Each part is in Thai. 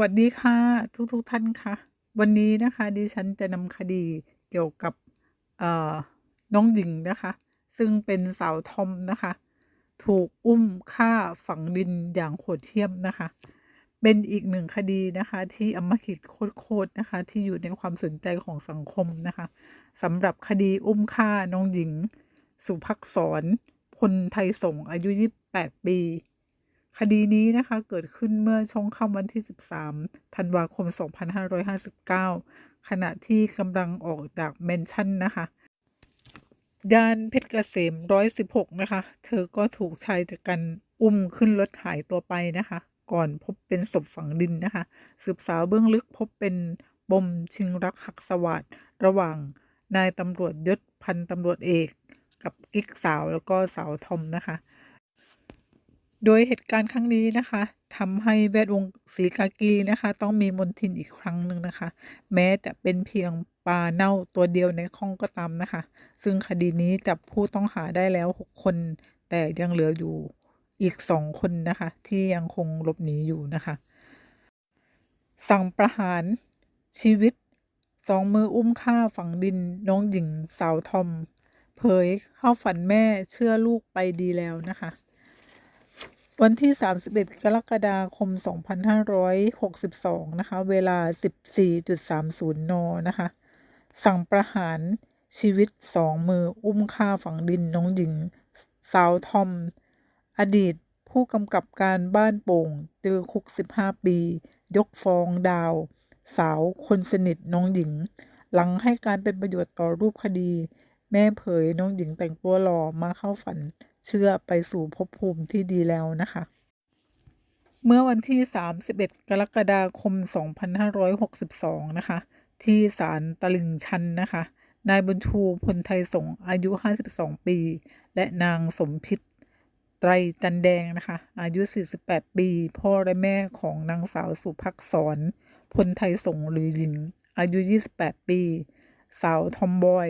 วัสดีค่ะ ทุกทุกท่านค่ะ วันนี้นะคะดิฉันจะนำคดีเกี่ยวกับเอ่อน้องหญิงนะคะ ซึ่งเป็นสาวทอมนะคะ ถูกอุ้มฆ่าฝังดินอย่างโหดเหี้ยมนะคะ เป็นอีกหนึ่งคดีนะคะ ที่อมหิตโคตรๆนะคะ ที่อยู่ในความสนใจของสังคมนะคะสำหรับคดีอุ้มฆ่าน้องหญิง สุภักษรพลไทยสงอายุ 28 ปี คดีนี้นะคะเกิดขึ้นเมื่อช่วงค่ำวันที่ 13 ธันวาคม 2559 ขณะที่กำลังออกจากแมนชั่นนะคะย่านเพชรเกษม 116 นะคะ เธอก็ถูกชายจัดกันอุ้มขึ้นรถหายตัวไปนะคะ ก่อนพบเป็นศพฝังดินนะคะ สืบสาวเบื้องลึกพบเป็นปมชิงรักหักสวัสดระหว่างนายตำรวจยศพันตำรวจเอก กับกิ๊กสาวแล้วก็สาวทอมนะคะ โดยเหตุการณ์ครั้งนี้นะคะทำให้แวดวงศรีกากีนะคะ ต้องมีมนทินอีกครั้งหนึ่งนะคะ แม้จะเป็นเพียงปลาเน่าตัวเดียวในข้องก็ตามนะคะ ซึ่งคดีนี้จับผู้ต้องหาได้แล้ว 6 คน แต่ยังเหลืออยู่อีก2คนนะคะ ที่ยังคงหลบหนีอยู่นะคะ สั่งประหารชีวิตสองมืออุ้มฆ่าฝังดินน้องหญิงสาวทอม เผยเข้าฝันแม่เชื่อลูกไปดีแล้วนะคะ วันที่ 31 กรกฎาคม 2562 นะคะ เวลา 14.30 น นะคะ สั่งประหารชีวิตสองมืออุ้มฆ่าฝังดินน้องหญิง สาวทอม อดีตผู้กำกับการบ้านโป่งเจอคุก 15 ปี ยกฟ้องดาว สาวคนสนิทน้องหญิง หลังให้การเป็นประโยชน์ต่อรูปคดี แม่เผยน้องหญิงแต่งตัวหล่อมาเข้าฝัน เชื่อไปสู่ภพภูมิที่ดีแล้วนะคะ เมื่อวันที่ 31 กรกฎาคม 2562 นะคะ ที่ศาลตลิ่งชันนะคะ นายบุญชูพลไทยสงอายุ 52 ปี และนางสมพิษไตรจันแดงนะคะ อายุ 48 ปี พ่อและแม่ของนางสาวสุภักษรพลไทยสงหรือหญิง อายุ 28 ปี สาวทอมบอย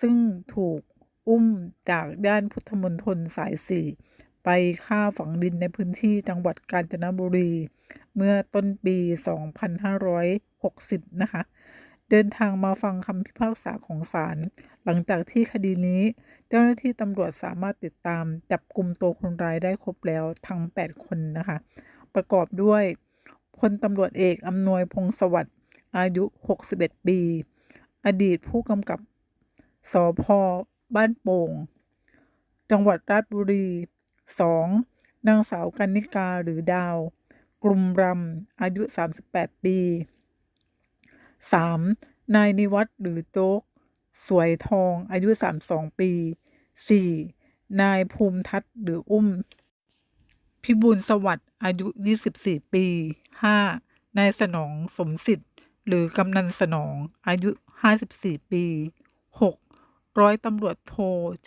ซึ่งถูก อุ้มจากย่านพุทธมณฑลสายสี่ไปฆ่าฝังดินในพื้นที่จังหวัดกาญจนบุรี เมื่อต้นปี 2560 นะคะ เดินทางมาฟังคำพิพากษาของศาลหลังจากที่คดีนี้ เจ้าหน้าที่ตำรวจสามารถติดตามจับกลุ่มตัวคนร้ายได้ครบแล้วทั้ง 8 คนนะคะ ประกอบด้วยพลตำรวจเอกอำนวยพงศวัสดิ์อายุ 61 ปี อดีตผู้กำกับสพ บ้านโป่ง จังหวัดราชบุรี 2. นางสาวกันนิกาหรือดาว กลุ่มรำ อายุ 38 ปี 3. นายนิวัฒน์หรือโจ๊ก สวยทอง อายุ 32 ปี 4. นายภูมิทัศน์หรืออุ้ม พิบูลสวัสดิ์ อายุ 24 ปี 5. นายสนองสมสิทธิ์ หรือกำนันสนอง อายุ 54 ปี 6. ร้อยตำรวจโท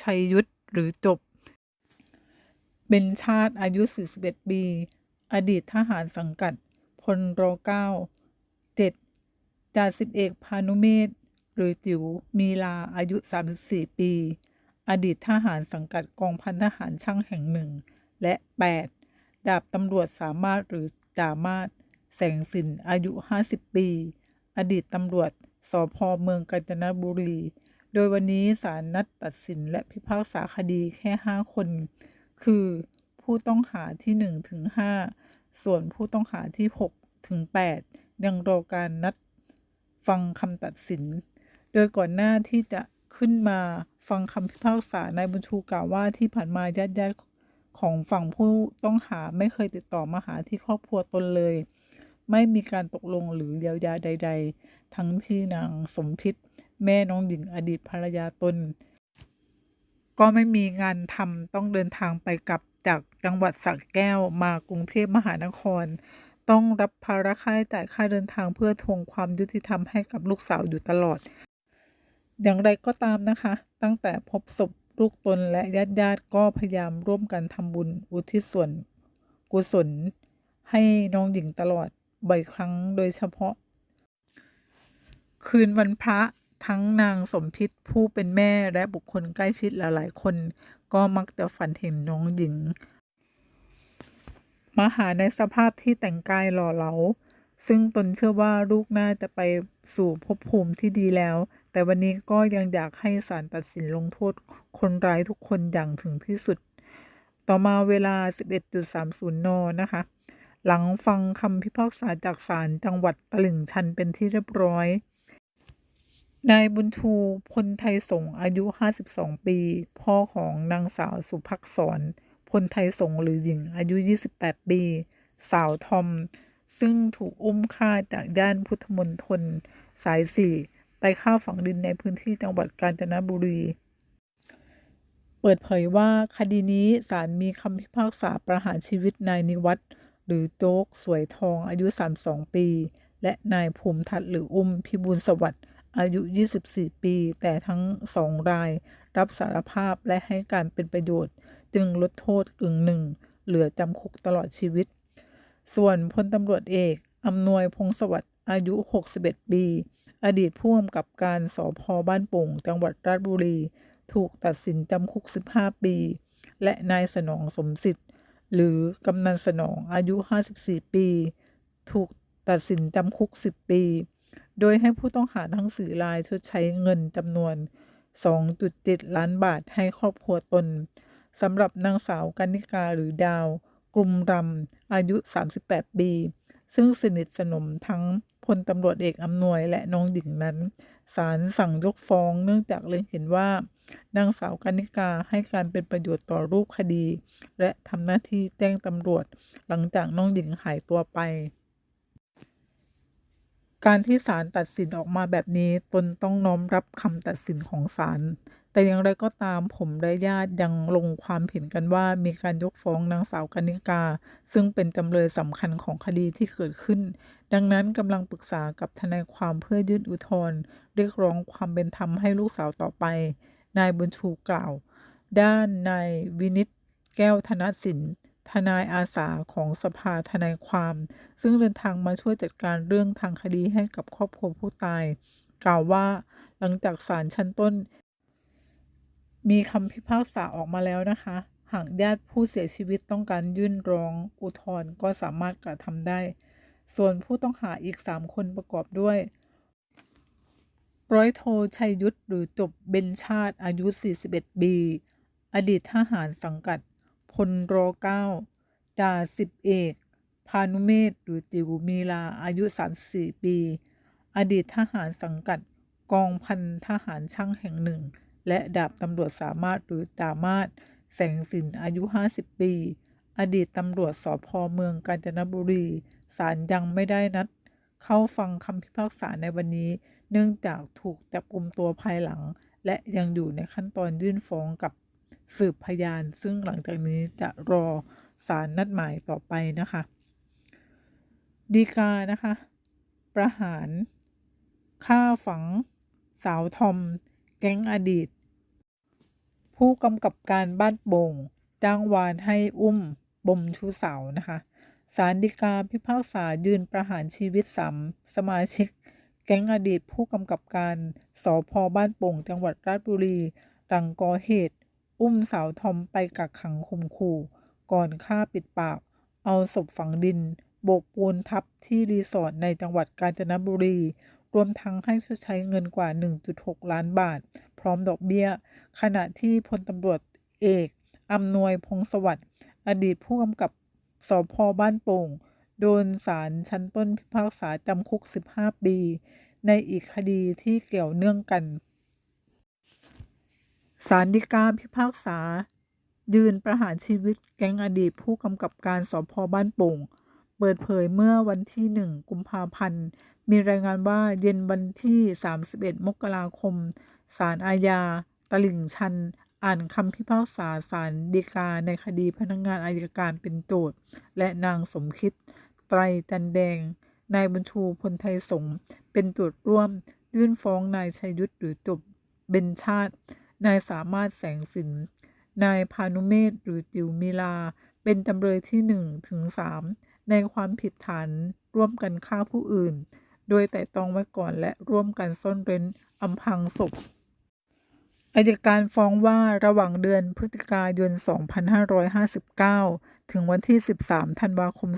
ชัยยุทธหรือจบเบญชาติอายุ 41 ปี อดีตทหารสังกัดพลร9 7จ่าสิบเอกพานุเมธหรือจิ๋วมีลาอายุ 34 ปี อดีตทหารสังกัดกองพันทหารช่างแห่งหนึ่ง และ 8 ดาบตำรวจสามารถหรือจามาศแสงสินอายุ 50 ปี อดีตตำรวจสพเมืองกาญจนบุรี โดยวันนี้ศาลนัดตัดสินและพิพากษาคดีแค่ 5 คน คือ ผู้ต้องหาที่ 1 ถึง 5 ส่วนผู้ต้องหาที่ 6 ถึง 8 ยังรอการนัดฟังคำตัดสิน โดยก่อนหน้าที่จะขึ้นมาฟังคำพิพากษานายบุญชูกล่าวว่าที่ผ่านมาญาติญาติๆของฝั่งผู้ต้องหาไม่เคยติดต่อมาหาที่ครอบครัวตนเลย ไม่มีการตกลงหรือเยียวยาใด ๆ ทั้งที่นางสมพิษ แม่น้องหญิงอดีตภรรยาตน ก็ไม่มีงานทำต้องเดินทางไปกลับจากจังหวัดสระแก้วมากรุงเทพมหานคร ต้องรับภาระค่าใช้จ่ายค่าเดินทางเพื่อทวงความยุติธรรมให้กับลูกสาวอยู่ตลอด อย่างไรก็ตามนะคะ ตั้งแต่พบศพลูกตนและญาติญาติก็พยายามร่วมกันทำบุญอุทิศส่วน กุศล ให้น้องหญิงตลอดบ่อยครั้งโดยเฉพาะ คืนวันพระ ทั้งนางสมพิษผู้เป็นแม่และบุคคลใกล้ชิดหลายๆ คนก็มักจะฝันเห็นน้องหญิง มาหาในสภาพที่แต่งกายหล่อเหลา ซึ่งตนเชื่อว่าลูกน่าจะไปสู่ภพภูมิที่ดีแล้ว แต่วันนี้ก็ยังอยากให้ศาลตัดสินลงโทษคนร้ายทุกคนอย่างถึงที่สุด ต่อมาเวลา 11.30 น นะคะ หลังฟังคำพิพากษาจากศาลจังหวัดตลิ่งชันเป็นที่เรียบร้อย นายบุญชูพลไทยสงอายุ 52 ปี พ่อของนางสาวสุภักษรพลไทยสงหรือหญิงอายุ 28 ปี สาวทอม ซึ่งถูกอุ้มฆ่าจากย่านพุทธมณฑลสายสี่ไปฆ่าฝังดินในพื้นที่จังหวัดกาญจนบุรี เปิดเผยว่าคดีนี้ศาลมีคำพิพากษาประหารชีวิตนายนิวัฒน์หรือโจ๊กสวยทองอายุ 32 ปี และนายภูมิทัศน์หรืออุ้มพิบูลสวัสดิ์ อายุ 24 ปี แต่ทั้งสองราย รับสารภาพและให้การเป็นประโยชน์ จึงลดโทษกึ่งหนึ่ง เหลือจำคุกตลอดชีวิต ส่วนพลตำรวจเอกอำนวยพงศวัสดิ์อายุ 61 ปี อดีตผู้กำกับการสพบ้านโป่ง จังหวัดราชบุรี ถูกตัดสินจำคุก 15 ปี และนายสนองสมสิทธิ์ หรือกำนันสนองอายุ 54 ปี ถูกตัดสินจำคุก 10 ปี โดยให้ผู้ต้องหาทั้งสี่รายชดใช้เงินจำนวน 2.7 ล้านบาทให้ครอบครัวตนสำหรับนางสาวกันนิกาหรือดาวกลุ่มรำอายุ 38 ปี ซึ่งสนิทสนมทั้งพลตำรวจเอกอำนวยและน้องหญิงนั้นศาลสั่งยกฟ้องเนื่องจากเล็งเห็นว่านางสาวกันนิกาให้การเป็นประโยชน์ต่อรูปคดี และทำหน้าที่แจ้งตำรวจหลังจากน้องหญิงหายตัวไป การที่ศาลตัดสินออกมาแบบนี้ตนต้องน้อมรับคำตัดสินของศาลแต่อย่างไรก็ตามผมและญาติยังลงความเห็นกันว่ามีการยกฟ้องนางสาวกนิกา ซึ่งเป็นจำเลยสำคัญของคดีที่เกิดขึ้น ดังนั้นกำลังปรึกษากับทนายความเพื่อยื่นอุทธรณ์เรียกร้องความเป็นธรรมให้ลูกสาวต่อไป นายบุญชูกล่าว ด้านนายวินิตแก้วธนสิน ทนายอาสาของสภาทนายความ ซึ่งเดินทางมาช่วยจัดการเรื่องทางคดีให้กับครอบครัวผู้ตาย กล่าวว่าหลังจากศาลชั้นต้น มีคำพิพากษาออกมาแล้วนะคะ หากญาติผู้เสียชีวิตต้องการยื่นร้องอุทธรณ์ก็สามารถกระทำได้ ส่วนผู้ต้องหาอีก 3 คนประกอบด้วยร้อยโทชัยยุทธหรือจบเบญชาติอายุ 41 ปี อดีตทหารสังกัด พลรเก้าจ่าสิบเอก พานุเมศหรือจิวมีลาอายุ 34 ปี อดีตทหารสังกัดกองพันทหารช่างแห่งหนึ่ง และดาบตำรวจสามารถหรือจามาศแสงสินอายุ 50 ปี อดีตตำรวจสพเมืองกาญจนบุรีศาลยังไม่ได้นัด เข้าฟังคำพิพากษาในวันนี้ เนื่องจากถูกจับกลุมตัวภายหลัง และยังอยู่ในขั้นตอนยื่นฟ้องกับ สืบพยาน ซึ่งหลังจากนี้จะรอศาลนัดหมายต่อไปนะคะดีกานะคะ ประหารฆ่าฝัง สาวทอม แก๊งอดีต ผู้กำกับการบ้านโป่งจ้างวานให้อุ้มบ่มชูสาวนะคะศาลฎีกาพิพากษายืนประหารชีวิตสามสมาชิก แก๊งอดีตผู้กำกับการสอพอบ้านโป่งจังหวัดราชบุรีหลังก่อเหตุ อุ้มสาวทอมไปกักขังข่มขู่ ก่อนฆ่าปิดปาก เอาศพฝังดิน โบกปูนทับที่รีสอร์ทในจังหวัดกาญจนบุรี รวมทั้งให้ชดใช้เงินกว่า 1.6 ล้านบาท พร้อมดอกเบี้ย ขณะที่พลตำรวจเอกอำนวยพงศวัสดิ์อดีตผู้กำกับสพบ้านโป่ง โดนศาลชั้นต้นพิพากษาจำคุก 15 ปี ในอีกคดีที่เกี่ยวเนื่องกัน ศาลฎีกาพิพากษา ยืนประหารชีวิตแก๊งอดีตผู้กำกับการสพบ้านโป่ง เปิดเผยเมื่อวันที่1กุมภาพันธ์ มีรายงานว่าเย็นวันที่ 31 มกราคมศาลอาญา ตลิ่งชัน อ่านคำพิพากษาศาลฎีกาในคดีพนักงานอายการเป็นโจทย์ และนางสมคิด ไตรจันแดง นายบุญชูพลไทยสงเป็นโจทย์ร่วม ยื่นฟ้องนายชัยยุทธหรือจบเบญชาติ นายสามารถแสงสิน นายพานุเมศหรือจิวมีลา เป็นจำเลยที่1ถึง3ในความผิดฐานร่วมกันฆ่าผู้อื่น โดยแต่ตรองไว้ก่อนและร่วมกันซ่อนเร้นอำพรางศพอายการฟ้องว่าระหว่างเดือนพฤศจิกายน 2559 ถึงวันที่ 13 ธันวาคม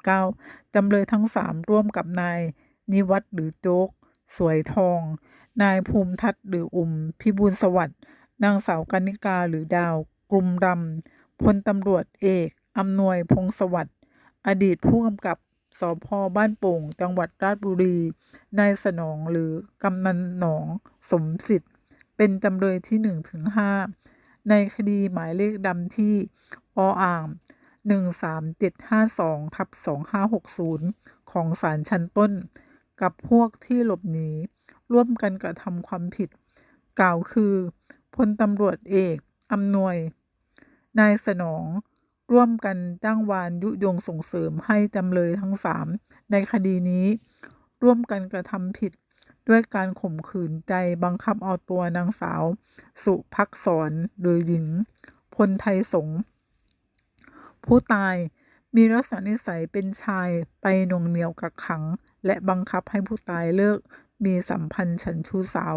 2559 จำเลยทั้ง 3 ร่วมกับนายนิวัฒน์หรือโจ๊ก สวยทอง นายภูมิทัศน์หรืออุ่ม พิบูลสวัสดิ์นางสาวกนิกาหรือดาว กลุ่มรำพลตำรวจเอกอำนวยพงศวัสดิ์อดีตผู้กำกับสพบ้านโป่ง จังหวัดราชบุรี นายสนองหรือกำนันหนอง สมสิทธิ์ เป็นจำเลยที่1ถึง5ในคดีหมายเลขดำที่ออ่าง 13752ทับ2560 ของศาลชั้นต้น กับพวกที่หลบหนี ร่วมกันกระทำความผิด กล่าวคือพลตำรวจเอกอำนวย นายสนอง ร่วมกันจ้างวานยุยงส่งเสริมให้จำเลยทั้งสามในคดีนี้ ร่วมกันกระทำผิด ด้วยการข่มขืนใจบังคับเอาตัวนางสาว สุภักษรหรือหญิง พลไทยสงผู้ตาย มีลักษณะนิสัยเป็นชายไปหน่วงเหนียวกักขัง และบังคับให้ผู้ตายเลิก มีสัมพันธ์ฉันชู้สาว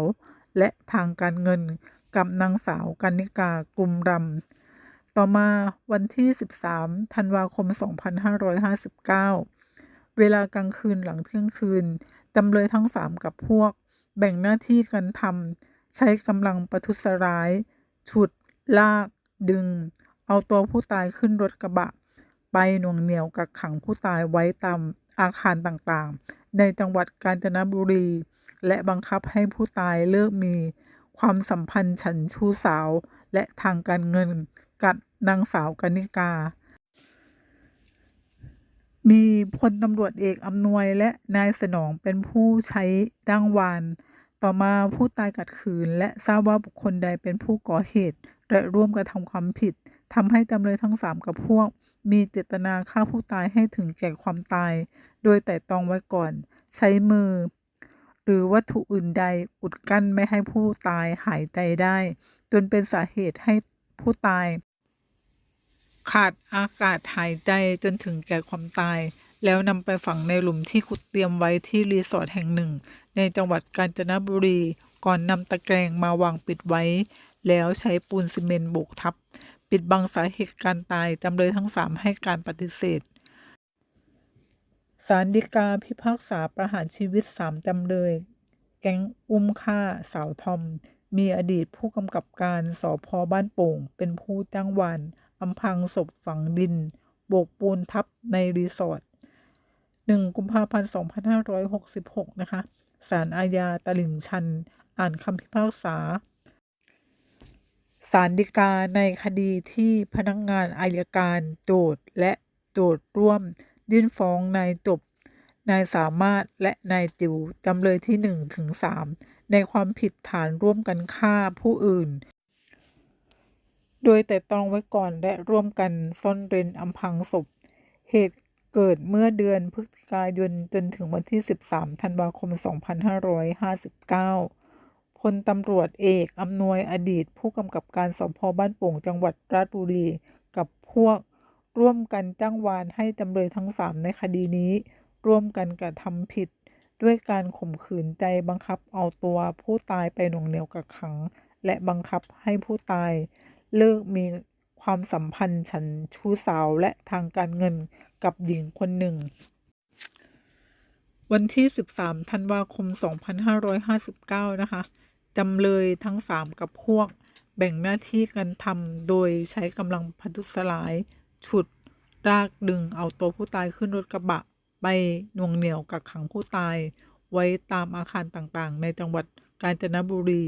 และทางการเงินกับนางสาวกันิกากลุมรำ ต่อมาวันที่ 13 ธันวาคม 2559 เวลากลางคืนหลังเที่ยงคืน จำเลยทั้งสามกับพวก แบ่งหน้าที่กันทำใช้กำลังประทุษร้าย ฉุด ลาก ดึง เอาตัวผู้ตายขึ้นรถกระบะ ไปหน่วงเหนี่ยวกักขังผู้ตายไว้ตามอาคารต่างๆ ในจังหวัดกาญจนบุรี และบังคับให้ผู้ตายเลิกมีความสัมพันธ์ฉันชู้สาวและทางการเงินกับนางสาวกนิกา มีพลตำรวจเอกอำนวยและนายสนองเป็นผู้ใช้จ้างวาน ต่อมาผู้ตายขัดขืน และทราบว่าบุคคลใดเป็นผู้ก่อเหตุ และร่วมกระทำความผิด ทำให้จำเลยทั้งสามกับพวก มีเจตนาฆ่าผู้ตายให้ถึงแก่ความตาย โดยแต่ตองไว้ก่อน ใช้มือ หรือวัตถุอื่นใดอุดกั้นไม่ให้ผู้ตายหายใจได้ จนเป็นสาเหตุให้ผู้ตาย ขาดอากาศหายใจจนถึงแก่ความตาย แล้วนำไปฝังในหลุมที่ขุดเตรียมไว้ที่รีสอร์ทแห่งหนึ่ง ในจังหวัดกาญจนบุรี ก่อนนำตะแกรงมาวางปิดไว้ แล้วใช้ปูนซีเมนต์โบกทับ ปิดบังสาเหตุการตายจำเลยทั้งสามให้การปฏิเสธศาลฎีกาพิพากษาประหารชีวิตสามจำเลย แก๊งอุ้มฆ่าสาวทอม มีอดีตผู้กำกับการสพบ้านโป่ง เป็นผู้จ้างวานอำพรางศพฝังดิน โบกปูนทับในรีสอร์ท1กุมภาพันธ์ 2566 นะคะ ศาลอาญาตลิ่งชัน อ่านคำพิพากษา ศาลฎีกาในคดีที่พนักงานอายการโจทก์และโจทก์ร่วม ยื่นฟ้องนายจบนายสามารถและนายติวจำเลยที่1ถึง3ในความผิดฐานร่วมกันฆ่าผู้อื่น โดยแต่ตรองไว้ก่อนและร่วมกันซ่อนเร้นอำพรางศพ เหตุเกิดเมื่อเดือนพฤศจิกายนจนถึงวันที่ 13 ธันวาคม 2559 พลตำรวจเอกอำนวยอดีต ผู้กำกับการสพบ้านโป่งจังหวัดราชบุรี กับพวกร่วมกันจ้างวานให้จำเลยทั้งสามในคดีนี้ ร่วมกันกระทำผิด ด้วยการข่มขืนใจบังคับเอาตัวผู้ตายไปหน่วงเหนี่ยวกักขัง และบังคับให้ผู้ตาย เลิกมีความสัมพันธ์ฉันชู้สาวและทางการเงินกับหญิงคนหนึ่ง วันที่ 13 ธันวาคม 2559 นะคะ จำเลยทั้ง3กับพวก แบ่งหน้าที่กันทำโดยใช้กำลังพัทุสลาย ฉุดรากดึงเอาตัวผู้ตายขึ้นรถกระบะ ไปน่วงเหนี่ยวกักขังผู้ตาย ไว้ตามอาคารต่างๆ ในจังหวัดกาญจนบุรี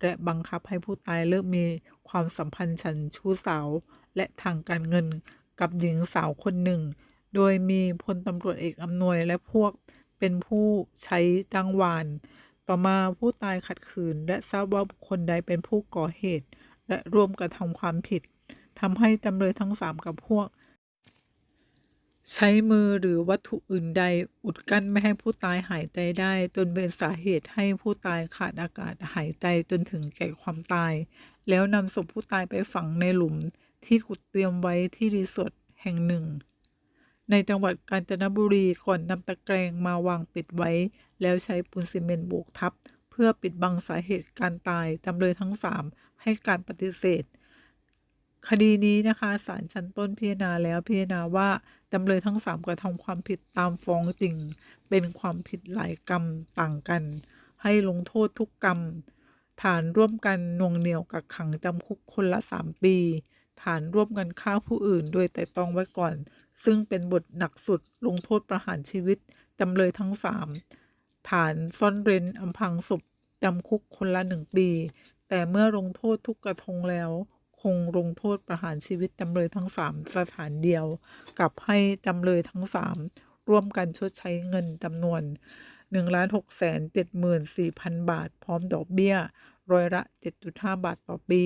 และบังคับให้ผู้ตายเลิกมีความสัมพันธ์ฉันชู้สาว และทางการเงินกับหญิงสาวคนหนึ่ง โดยมีพลตำรวจเอกอำนวยและพวกเป็นผู้ใช้จ้างวาน ต่อมาผู้ตายขัดขืน และทราบว่าบุคคลใดเป็นผู้ก่อเหตุ และร่วมกระทำความผิดทำให้จำเลยทั้งสามกับพวก ใช้มือหรือวัตถุอื่นใดอุดกั้นไม่ให้ผู้ตายหายใจได้ จนเป็นสาเหตุให้ผู้ตายขาดอากาศหายใจจนถึงแก่ความตาย แล้วนำศพผู้ตายไปฝังในหลุมที่ขุดเตรียมไว้ที่รีสอร์ทแห่งหนึ่ง ในจังหวัดกาญจนบุรีก่อนนำตะแกรงมาวางปิดไว้ แล้วใช้ปูนซีเมนต์โบกทับ เพื่อปิดบังสาเหตุการตายจำเลยทั้งสามให้การปฏิเสธ คดีนี้นะคะศาลชั้นต้นพิจารณาแล้วพิจารณาว่าจำเลยทั้งสามกระทำความผิดตามฟ้องจริง เป็นความผิดหลายกรรมต่างกัน ให้ลงโทษทุกกรรม ฐานร่วมกันน่วงเหนี่ยวกักขังจำคุกคนละสามปี ฐานร่วมกันฆ่าผู้อื่น โดยแต่ตองไว้ก่อน ซึ่งเป็นบทหนักสุดลงโทษประหารชีวิตจำเลยทั้งสามฐานซ่อนเร้นอำพรางศพจำคุกคนละหนึ่งปี แต่เมื่อลงโทษทุกกระทงแล้ว คงลงโทษประหารชีวิตจำเลยทั้งสามสถานเดียว กับให้จำเลยทั้งสามร่วมกันชดใช้เงินจำนวน1 6 7 4 0 0 0 บาท พร้อมดอกเบี้ยร้อยละ 7.5 บาทต่อปี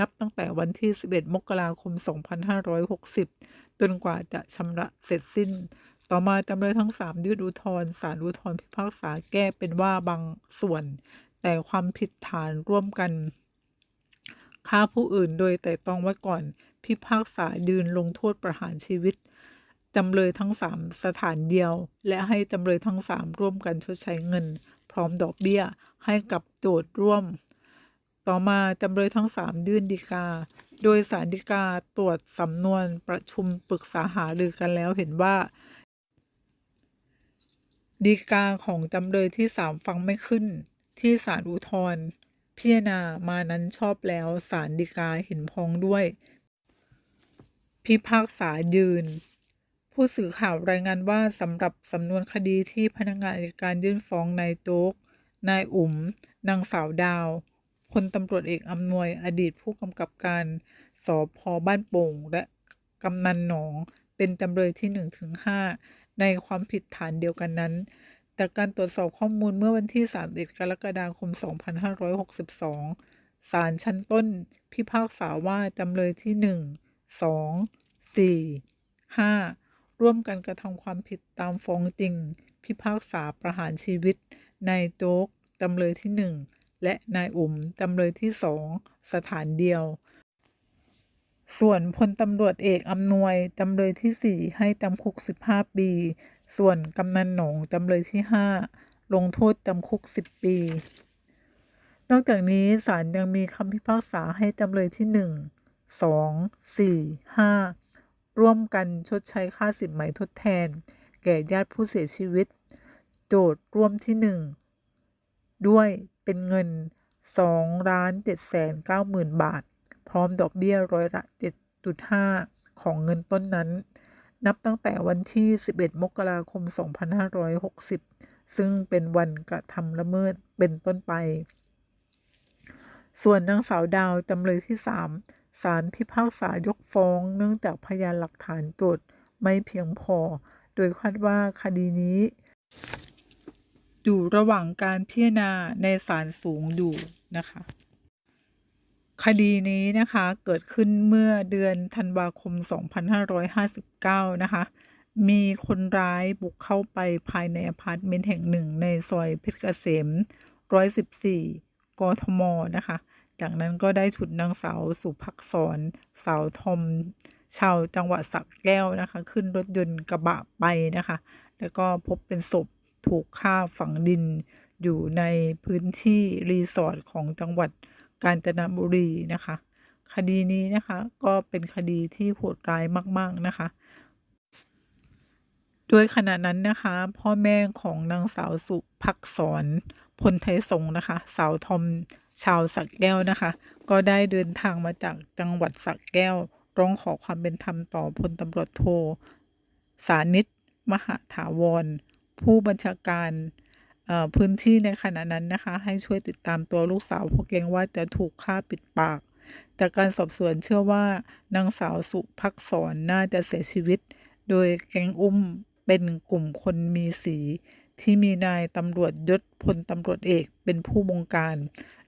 นับตั้งแต่วันที่ 11 มกราคม 2560 จนกว่าจะชำระเสร็จสิ้น ต่อมาจำเลยทั้ง 3 ยื่นอุทธรณ์ศาลอุทธรณ์พิพากษาแก้เป็นว่าบางส่วน แต่ความผิดฐานร่วมกันฆ่าผู้อื่นโดยแต่ตรองไว้ก่อน พิพากษายืนลงโทษประหารชีวิตจำเลยทั้งสามสถานเดียว และให้จำเลยทั้งสามร่วมกันชดใช้เงิน พร้อมดอกเบี้ย ให้กับโจทย์ร่วม ต่อมาจำเลยทั้งสามยื่นฎีกา โดยสารฎีกาตรวจสำนวนประชุมปรึกษาหารือกันแล้วเห็นว่าฎีกาของจำเลยที่สามฟังไม่ขึ้น ที่ศาลอุทธรพิจารณามานั้นชอบแล้วศาลฎีกาเห็นพ้องด้วย พิพากษายืน ผู้สื่อข่าวรายงานว่าสำหรับสำนวนคดีที่พนักงานอัยการยื่นฟ้องนายโจ๊กนายอุ๋มนางสาวดาว พลตำรวจเอกอำนวยอดีตผู้กำกับการสพบ้านโป่ง และกำนันหนอง เป็นจำเลยที่1ถึง5ในความผิดฐานเดียวกันนั้นแต่การตรวจสอบข้อมูลเมื่อวันที่ 31 กรกฎาคม 2562 ศาลชั้นต้นพิพากษาว่าจำเลยที่ 1 2 4 5 ร่วมกันกระทำความผิดตามฟ้องจริง พิพากษาประหารชีวิตนายโจ๊กจำเลยที่ 1 และนายอุ๋มจำเลยที่2สถานเดียว ส่วนพลตำรวจเอกอำนวยจำเลยที่4ให้จำคุก 15 ปี ส่วนกำนันหนงจำเลยที่ 5 ลงโทษจำคุก 10 ปี นอกจากนี้ศาลยังมีคำพิพากษาให้จำเลยที่ 1 2 4 5 ร่วมกันชดใช้ค่าสินไหมทดแทน แก่ญาติผู้เสียชีวิต โจทย์ร่วมที่ 1 ด้วยเป็นเงิน2ล้าน7แสน9หมื่นบาท พร้อมดอกเบี้ยร้อยละ 7.5 ของเงินต้นนั้น นับตั้งแต่วันที่ 11 มกราคม 2560 ซึ่งเป็นวันกระทำละเมิดเป็นต้นไป ส่วนนางสาวดาวจำเลยที่ 3 ศาลพิพากษายกฟ้องเนื่องจากพยานหลักฐานโจทย์ไม่เพียงพอ โดยคาดว่าคดีนี้ อยู่ระหว่างการพิจารณาในศาลสูงอยู่นะคะ คดีนี้นะคะเกิดขึ้นเมื่อเดือนธันวาคม 2559 นะคะ มีคนร้ายบุกเข้าไปภายในอพาร์ตเมนต์แห่งหนึ่งในซอยเพชรเกษม 114 กทม นะคะ จากนั้นก็ได้ฉุดนางสาวสุภักษรสาวทอมชาวจังหวัดสระแก้วนะคะ ขึ้นรถยนต์กระบะไปนะคะ แล้วก็พบเป็นศพ ถูกฆ่าฝังดิน อยู่ในพื้นที่รีสอร์ทของจังหวัดกาญจนบุรีนะคะ คดีนี้นะคะก็เป็นคดีที่โหดร้ายมาก ๆ นะคะโดยขณะนั้นนะคะ พ่อแม่ของนางสาวสุภักษรพลไทยสงนะคะ สาวทอมชาวสักแก้วนะคะ ก็ได้เดินทางมาจากจังหวัดสักแก้ว ร้องขอความเป็นธรรมต่อพลตำรวจโท สานิตมหาถาวร ผู้บัญชาการพื้นที่ในขณะนั้นนะคะ ให้ช่วยติดตามตัวลูกสาวเพราะเกรงว่าจะถูกฆ่าปิดปากจากการสอบสวนเชื่อว่านางสาวสุภักษรน่าจะเสียชีวิต โดยแก๊งอุ้มเป็นกลุ่มคนมีสีที่มีนายตำรวจยศพลตำรวจเอกเป็นผู้บงการ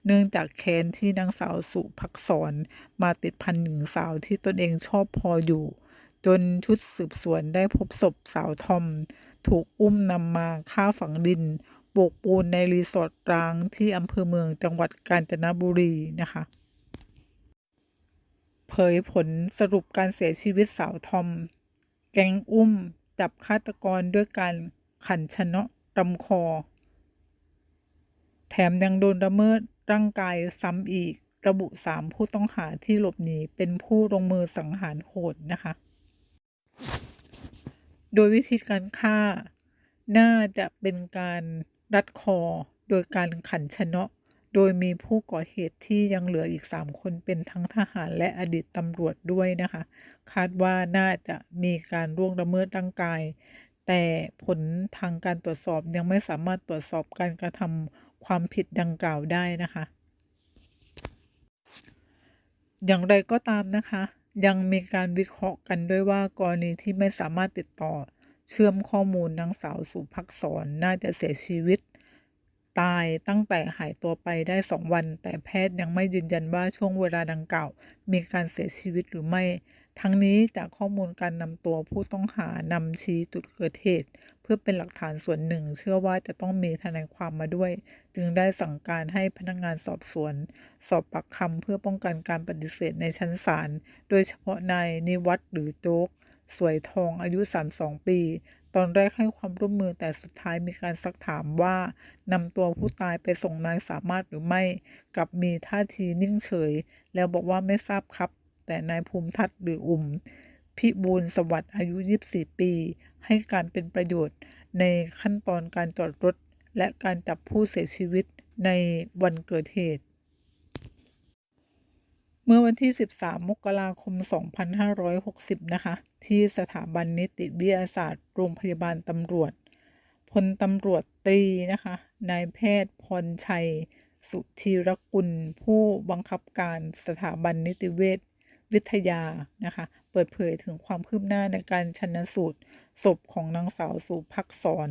เนื่องจากแค้นที่นางสาวสุภักษรมาติดพันหญิงสาวที่ตนเองชอบพออยู่ จนชุดสืบสวนได้พบศพสาวทอม ถูกอุ้มนำมาฆ่าฝังดินโบกปูนในรีสอร์ทร้างที่อำเภอเมืองจังหวัดกาญจนบุรีนะคะ เผยผลสรุปการเสียชีวิตสาวทอม แก๊งอุ้มจับฆาตกรด้วยการขันชนะลำคอ แถมยังโดนละเมิดร่างกายซ้ำอีก ระบุ3ผู้ต้องหาที่หลบหนีเป็นผู้ลงมือสังหารโหดนะคะ โดยวิธีการฆ่า น่าจะเป็นการรัดคอ โดยการขันชนะ โดยมีผู้ก่อเหตุที่ยังเหลืออีก 3 คนเป็นทั้งทหารและอดีตตำรวจด้วยนะคะ คาดว่าน่าจะมีการร่วงละเมิดร่างกาย แต่ผลทางการตรวจสอบยังไม่สามารถตรวจสอบการกระทำความผิดดังกล่าวได้นะคะ อย่างไรก็ตามนะคะ ยังมีการวิเคราะห์กันด้วยว่ากรณีที่ไม่สามารถติดต่อ เชื่อมข้อมูลนางสาวสุภักษรน่าจะเสียชีวิต ตายตั้งแต่หายตัวไปได้2วัน แต่แพทย์ยังไม่ยืนยันว่าช่วงเวลาดังกล่าว มีการเสียชีวิตหรือไม่ ทั้งนี้จากข้อมูลการนำตัวผู้ต้องหานำชี้จุดเกิดเหตุ เพื่อเป็นหลักฐานส่วนหนึ่ง เชื่อว่าจะต้องมีทนายความมาด้วย จึงได้สั่งการให้พนักงานสอบสวน สอบปากคำเพื่อป้องกันการปฏิเสธในชั้นศาลโดยเฉพาะนายนิวัฒหรือโจ๊กสวยทองอายุ 32 ปี ตอนแรกให้ความร่วมมือแต่สุดท้ายมีการซักถามว่านำตัวผู้ตายไปส่งนายสามารถหรือไม่ กลับมีท่าทีนิ่งเฉย แล้วบอกว่าไม่ทราบครับ แต่นายภูมิทัศน์หรืออุ่มพิบูลสวัสดิ์อายุ 24 ปี ให้การเป็นประโยชน์ในขั้นตอนการจอดรถ และการจับผู้เสียชีวิตในวันเกิดเหตุ เมื่อวันที่ 13 มกราคม 2560 นะคะ ที่สถาบันนิติวิทยาศาสตร์โรงพยาบาลตำรวจพลตำรวจตรีนะคะนายแพทย์พรชัย สุธีรกุล ผู้บังคับการสถาบันนิติเวชวิทยานะคะ เปิดเผยถึงความคืบหน้าในการชันสูตร ศพของนางสาวสุภักษร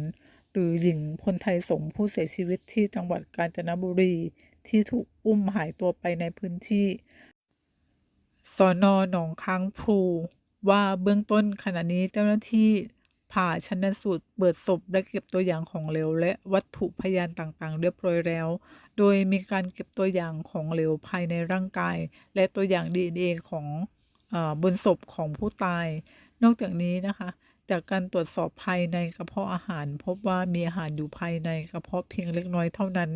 หรือหญิงพลไทยสงผู้เสียชีวิตที่จังหวัดกาญจนบุรี ที่ถูกอุ้มหายตัวไปในพื้นที่สอนอหนองค้างพลูว่าเบื้องต้นขณะนี้เจ้าหน้าที่ผ่าชันสูตรเปิดศพและเก็บตัวอย่างของเหลวและวัตถุพยานต่างๆ เรียบร้อยแล้ว โดยมีการเก็บตัวอย่างของเหลวภายในร่างกาย และตัวอย่าง DNA ของเอขอบนศพของผู้ตาย นอกจากนี้นะคะ จากการตรวจสอบภายในกระเพาะอาหาร พบว่ามีอาหารอยู่ภายในกระเพาะเพียงเล็กน้อยเท่านั้น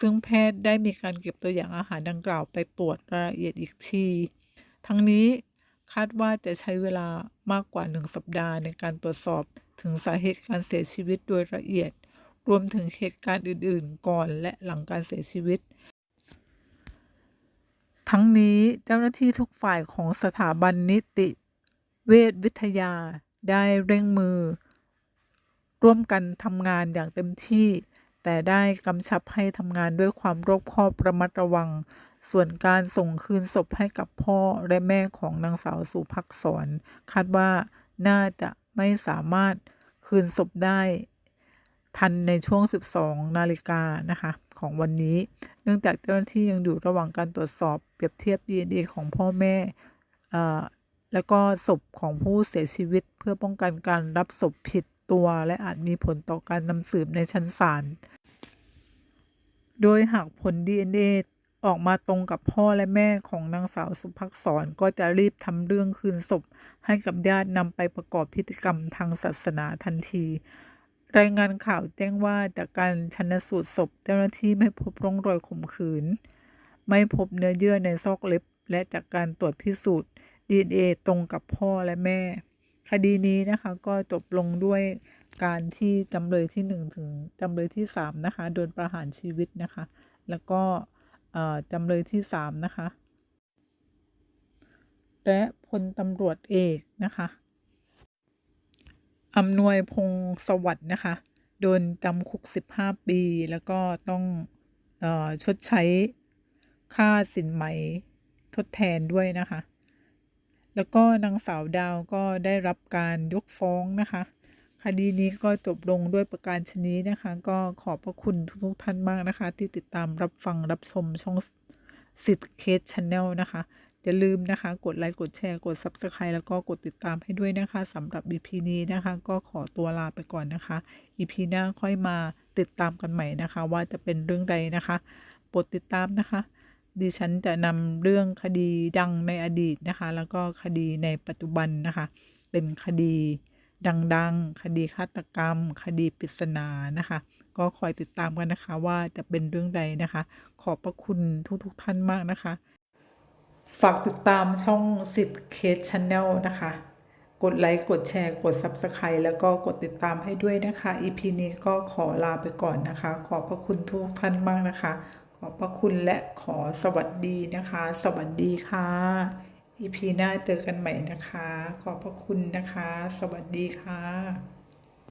ซึ่งแพทย์ได้มีการเก็บตัวอย่างอาหารดังกล่าวไปตรวจรายละเอียดอีกที ทั้งนี้คาดว่าจะใช้เวลามากกว่า 1 สัปดาห์ในการตรวจสอบถึงสาเหตุการเสียชีวิตโดยละเอียด รวมถึงเหตุการณ์อื่น ๆ ก่อนและหลังการเสียชีวิต ทั้งนี้เจ้าหน้าที่ทุกฝ่ายของสถาบันนิติ เวชวิทยา ได้เร่งมือ ร่วมกันทำงานอย่างเต็มที่ แต่ได้กำชับให้ทำงานด้วยความรอบคอบระมัดระวัง ส่วนการส่งคืนศพให้กับพ่อและแม่ของนางสาวสุภักษรคาดว่าน่าจะไม่สามารถคืนศพได้ทันในช่วง 12 นาฬิกานะคะของวันนี้ เนื่องจากเจ้าหน้าที่ยังอยู่ระหว่างการตรวจสอบเปรียบเทียบ DNA ของพ่อแม่ แล้วก็ศพของผู้เสียชีวิตเพื่อป้องกันการรับศพผิดตัว และอาจมีผลต่อการนำสืบในชั้นศาล โดยหากผล DNA ออกมาตรงกับพ่อและแม่ของนางสาวสุภักษรก็จะรีบทำเรื่องคืนศพ ให้กับญาตินำไปประกอบพิธีกรรมทางศาสนาทันที รายงานข่าวแจ้งว่าจากการชันสูตรศพเจ้าหน้าที่ไม่พบร่องรอยข่มขืน ไม่พบเนื้อเยื่อในซอกเล็บ และจากการตรวจพิสูจน์ DNA ตรงกับพ่อและแม่ คดีนี้นะคะก็จบลงด้วยการที่จำเลยที่ 1 ถึงจำเลยที่ 3 นะคะ โดนประหารชีวิตนะคะ แล้วก็จำเลยที่ 3 นะคะ และพลตำรวจเอกนะคะอำนวยพงศวัสด์นะคะ โดนจำคุก 15 ปี แล้วก็ต้องอชดใช้ค่าสินไหมทดแทนด้วยนะคะ แล้วก็นางสาวดาวก็ได้รับการยกฟ้องนะคะ คดีนี้ก็จบลงด้วยประการชนี้นะคะ ก็ขอบพระคุณทุกท่านมากนะคะ ที่ติดตามรับฟังรับชมช่องสิทธิ์เคสชาแนลนะคะ อย่าลืมนะคะ กดไลค์กดแชร์กด Subscribe แล้วก็กดติดตามให้ด้วยนะคะสำหรับ EP นี้นะคะ ก็ขอตัวลาไปก่อนนะคะ EP หน้าค่อยมาติดตามกันใหม่นะคะ ว่าจะเป็นเรื่องใดนะคะโปรดติดตามนะคะ ดิฉันจะนำเรื่องคดีดังในอดีตนะคะ แล้วก็คดีในปัจจุบันนะคะ เป็นคดีดังๆ คดีฆาตกรรม คดีปริศนานะคะ ก็คอยติดตามกันนะคะว่าจะเป็นเรื่องใดนะคะ ขอบพระคุณทุกๆท่านมากนะคะ ฝากติดตามช่องสิทธิ์เคสช n แนลนะคะ กดไลค์ กดแชร์ กด Subscribe แล้วก็กดติดตามให้ด้วยนะคะ EP นี้ก็ขอลาไปก่อนนะคะ ขอบพระคุณทุกท่านมากนะคะ ขอบพระคุณและขอสวัสดีนะคะ สวัสดีค่ะ EP หน้าเจอกันใหม่นะคะ ขอบพระคุณนะคะ สวัสดีค่ะ